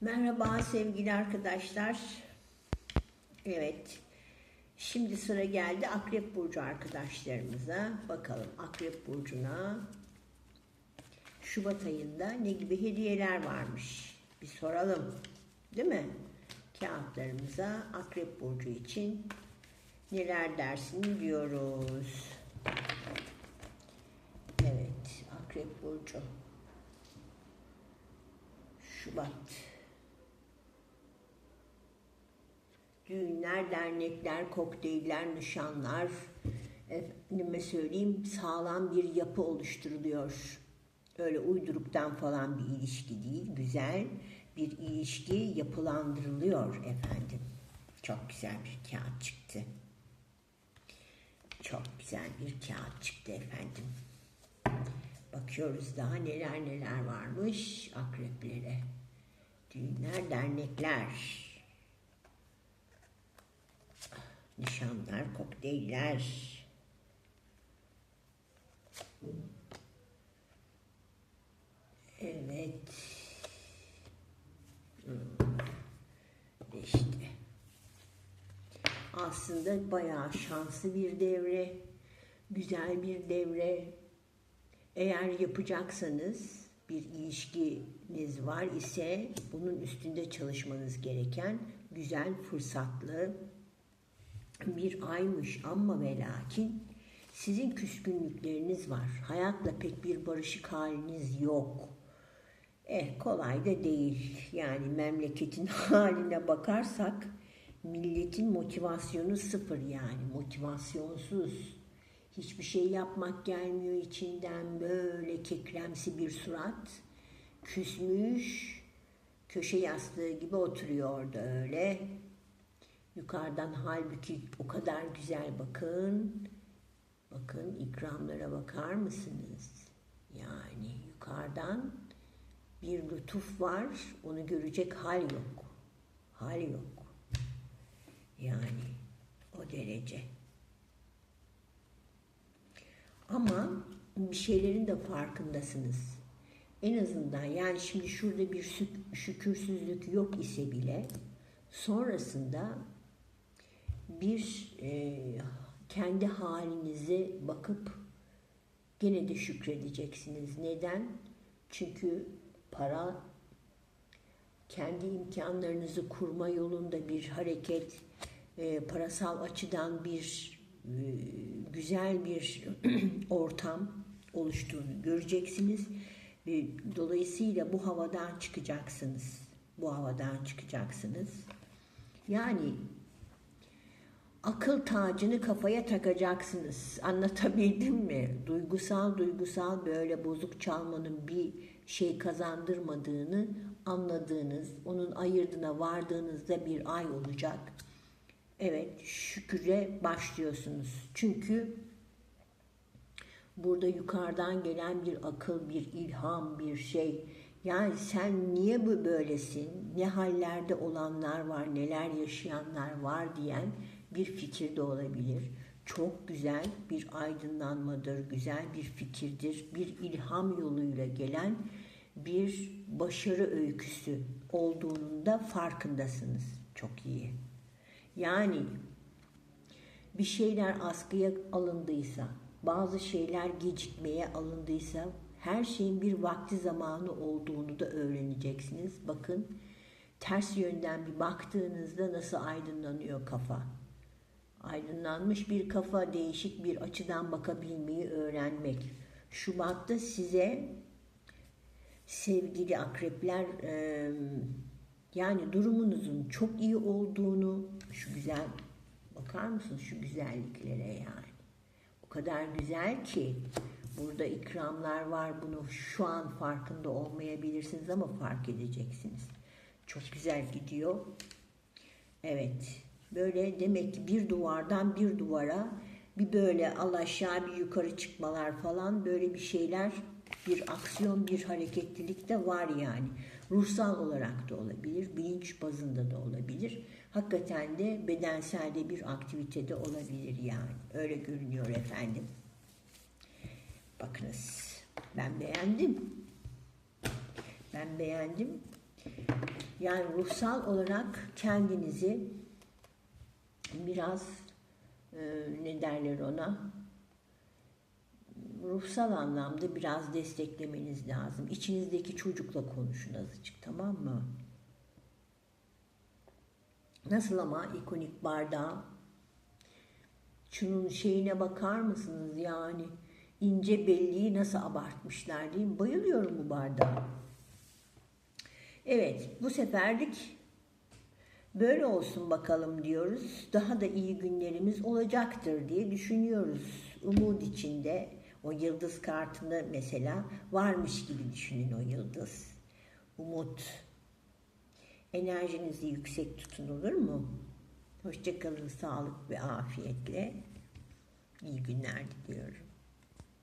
Merhaba sevgili arkadaşlar. Evet. Şimdi sıra geldi Akrep Burcu arkadaşlarımıza. Bakalım Akrep Burcu'na Şubat ayında ne gibi hediyeler varmış? Bir soralım. Değil mi? Kağıtlarımıza Akrep Burcu için neler dersin diyoruz. Evet, Akrep Burcu. Şubat. Düğünler, dernekler, kokteyller, nişanlar, efendime söyleyeyim sağlam bir yapı oluşturuluyor. Öyle uyduruktan falan bir ilişki değil, güzel bir ilişki yapılandırılıyor efendim. Çok güzel bir kağıt çıktı. Çok güzel bir kağıt çıktı efendim. Bakıyoruz daha neler neler varmış akreplere. Düğünler, dernekler. Nişanlar, kokteyller. Evet. Hmm. İşte. Aslında bayağı şanslı bir devre. Güzel bir devre. Eğer yapacaksanız bir ilişkiniz var ise bunun üstünde çalışmanız gereken güzel fırsatlı bir aymış ama ve lakin sizin küskünlükleriniz var. Hayatla pek bir barışık haliniz yok. Eh kolay da değil. Yani memleketin haline bakarsak milletin motivasyonu sıfır yani motivasyonsuz. Hiçbir şey yapmak gelmiyor içinden böyle kekremsi bir surat. Küsmüş, köşe yastığı gibi oturuyor orada öyle. Yukarıdan halbuki o kadar güzel bakın. Bakın ikramlara bakar mısınız? Yani yukarıdan bir lütuf var. Onu görecek hal yok. Hal yok. Yani o derece. Ama bir şeylerin de farkındasınız. En azından yani şimdi şurada bir şükürsüzlük yok ise bile sonrasında bir e, kendi halinize bakıp gene de şükredeceksiniz. Neden? Çünkü para kendi imkanlarınızı kurma yolunda bir hareket, e, parasal açıdan bir e, güzel bir ortam oluştuğunu göreceksiniz. E, dolayısıyla bu havadan çıkacaksınız. Bu havadan çıkacaksınız. Yani akıl tacını kafaya takacaksınız. Anlatabildim mi? Duygusal duygusal böyle bozuk çalmanın bir şey kazandırmadığını anladığınız, onun ayırdına vardığınızda bir ay olacak. Evet, şüküre başlıyorsunuz. Çünkü burada yukarıdan gelen bir akıl, bir ilham, bir şey. Yani sen niye bu böylesin? Ne hallerde olanlar var, neler yaşayanlar var diyen bir fikir de olabilir. Çok güzel bir aydınlanmadır, güzel bir fikirdir, bir ilham yoluyla gelen bir başarı öyküsü olduğunun da farkındasınız. Çok iyi. Yani bir şeyler askıya alındıysa, bazı şeyler gecikmeye alındıysa her şeyin bir vakti zamanı olduğunu da öğreneceksiniz. Bakın ters yönden bir baktığınızda nasıl aydınlanıyor kafa. Aydınlanmış bir kafa değişik bir açıdan bakabilmeyi öğrenmek. Şubat'ta size sevgili akrepler yani durumunuzun çok iyi olduğunu şu güzel bakar mısınız şu güzelliklere yani? O kadar güzel ki burada ikramlar var bunu şu an farkında olmayabilirsiniz ama fark edeceksiniz. Çok güzel gidiyor. Evet böyle demek ki bir duvardan bir duvara bir böyle al aşağı bir yukarı çıkmalar falan böyle bir şeyler bir aksiyon, bir hareketlilik de var yani. Ruhsal olarak da olabilir, bilinç bazında da olabilir. Hakikaten de bedensel de bir aktivite de olabilir yani. Öyle görünüyor efendim. Bakınız ben beğendim. Ben beğendim. Yani ruhsal olarak kendinizi biraz e, ne derler ona ruhsal anlamda biraz desteklemeniz lazım. İçinizdeki çocukla konuşun azıcık tamam mı? Nasıl ama ikonik bardağı? Şunun şeyine bakar mısınız yani? ince belliği nasıl abartmışlar mi? Bayılıyorum bu bardağa. Evet, bu seferlik böyle olsun bakalım diyoruz. Daha da iyi günlerimiz olacaktır diye düşünüyoruz. Umut içinde o yıldız kartında mesela varmış gibi düşünün o yıldız. Umut. Enerjinizi yüksek tutun olur mu? Hoşçakalın sağlık ve afiyetle. İyi günler diliyorum.